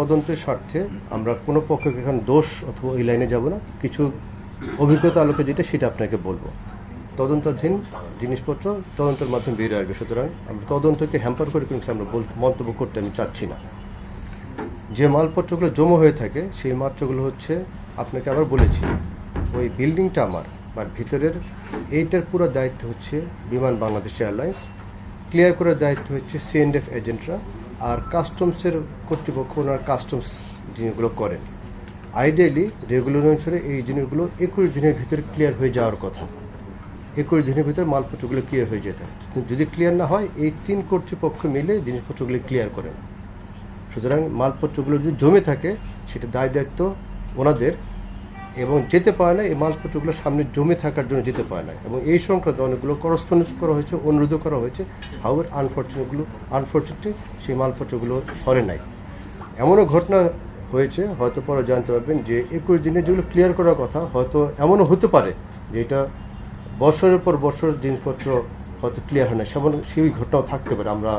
তদন্তের স্বার্থে আমরা কোনো পক্ষকে এখন দোষ অথবা ওই লাইনে যাব না। কিছু অভিজ্ঞতা আলোকে যেটা, সেটা আপনাকে বলব। তদন্তাধীন জিনিসপত্র তদন্তের মাধ্যমে বেরিয়ে আসবে। সুতরাং আমরা তদন্তকে হ্যাম্পার করে কিন্তু আমরা মন্তব্য করতে আমি চাচ্ছি না। যে মালপত্রগুলো জমা হয়ে থাকে, সেই মাত্রগুলো হচ্ছে, আপনাকে আবার বলেছি, ওই বিল্ডিংটা আমার। বা ভিতরের এইটার পুরো দায়িত্ব হচ্ছে বিমান বাংলাদেশ এয়ারলাইন্স। ক্লিয়ার করার দায়িত্ব হচ্ছে সিএনএফ এজেন্টরা। আর কাস্টমসের কর্তৃপক্ষ ওনার কাস্টমস জিনিসগুলো করেন। আইডিয়ালি রেগুলার অনুসারে এই জিনিসগুলো একুশ দিনের ভিতরে ক্লিয়ার হয়ে যাওয়ার কথা। একুশ দিনের ভিতরে মালপত্রগুলো ক্লিয়ার হয়ে যেতে হয়। যদি ক্লিয়ার না হয়, এই তিন কর্তৃপক্ষ মিলে জিনিসপত্রগুলি ক্লিয়ার করেন। সুতরাং মালপত্রগুলো যদি জমে থাকে, সেটা দায় দায়িত্ব ওনাদের। এবং যেতে পারে না, এই মালপত্রগুলো সামনে জমে থাকার জন্য যেতে পারে না। এবং এই সংক্রান্ত অনেকগুলো করসপন্ডেন্স করা হয়েছে, অনুরোধও করা হয়েছে। হাউর আনফর্চুনেটগুলো আনফর্চুনেটলি সেই মালপত্রগুলো সরে নাই। এমনও ঘটনা হয়েছে, হয়তো পরে জানতে পারবেন যে একুশ দিনে যেগুলো ক্লিয়ার করার কথা, হয়তো এমনও হতে পারে যে এটা বছরের পর বছর জিনিসপত্র হয়তো ক্লিয়ার হয় না। সেমন সেই ঘটনাও থাকতে পারে, আমরা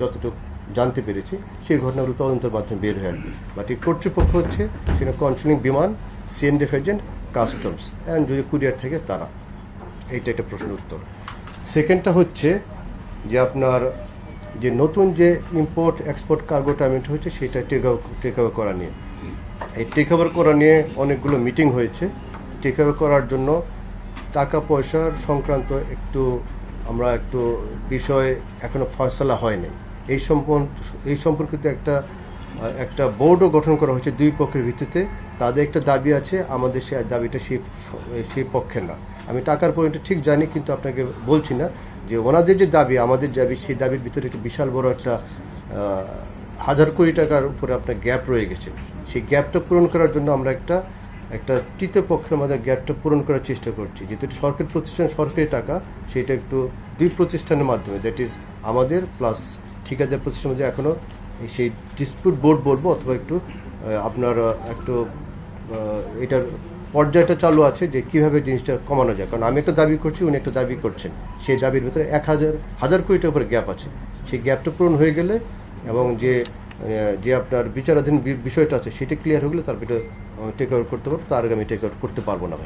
যতটুকু জানতে পেরেছি, সেই ঘটনাগুলো তদন্তের মাধ্যমে বের হয়ে আসবে। বাট এই কর্তৃপক্ষ হচ্ছে, সেটা কন্ট্রোলিং বিমান সিএনডিএফ এজেন্ট কাস্টমস অ্যান্ড যদি কুরিয়ার থেকে তারা। এইটা একটা প্রশ্নের উত্তর। সেকেন্ডটা হচ্ছে যে আপনার যে নতুন যে ইম্পোর্ট এক্সপোর্ট কার্গো টার্মিনেট হয়েছে, সেটা টেক টেক ওভার করা নিয়ে। এই টেক ওভার করা নিয়ে অনেকগুলো মিটিং হয়েছে। টেক ওভার করার জন্য টাকা পয়সার সংক্রান্ত একটু আমরা একটু বিষয় এখনও ফয়সলা হয়নি। এই সম্পর্ক এই সম্পর্কিত একটা একটা বোর্ডও গঠন করা হয়েছে দুই পক্ষের ভিত্তিতে। তাদের একটা দাবি আছে, আমাদের সেই দাবিটা সেই সেই পক্ষের না। আমি টাকার পয়েন্টটা ঠিক জানি, কিন্তু আপনাকে বলছি না যে ওনাদের যে দাবি, আমাদের দাবি, সেই দাবির ভিতরে একটা বিশাল বড় একটা হাজার কোটি টাকার উপরে আপনার গ্যাপ রয়ে গেছে। সেই গ্যাপটা পূরণ করার জন্য আমরা একটা একটা তৃতীয় পক্ষের মধ্যে গ্যাপটা পূরণ করার চেষ্টা করছি। যেহেতু সরকারি প্রতিষ্ঠান, সরকারি টাকা, সেটা একটু দুই প্রতিষ্ঠানের মাধ্যমে দ্যাট ইজ আমাদের প্লাস ঠিকাদার প্রতিষ্ঠানের মধ্যে এখনও সেই ডিসপিউট বোর্ড বলব অথবা একটু আপনার একটু এটার পর্যায়টা চালু আছে যে কীভাবে জিনিসটা কমানো যায়। কারণ আমি একটা দাবি করছি, উনি একটা দাবি করছেন। সেই দাবির ভিতরে এক হাজার হাজার কোটি টাকার উপরে গ্যাপ আছে। সেই গ্যাপটা পূরণ হয়ে গেলে এবং যে যে আপনার বিচারাধীন বিষয়টা আছে, সেটা ক্লিয়ার হয়ে গেলে তারপর এটা টেক ওভার করতে পারব তার আগে আমি টেক ওভার করতে পারব না ভাই।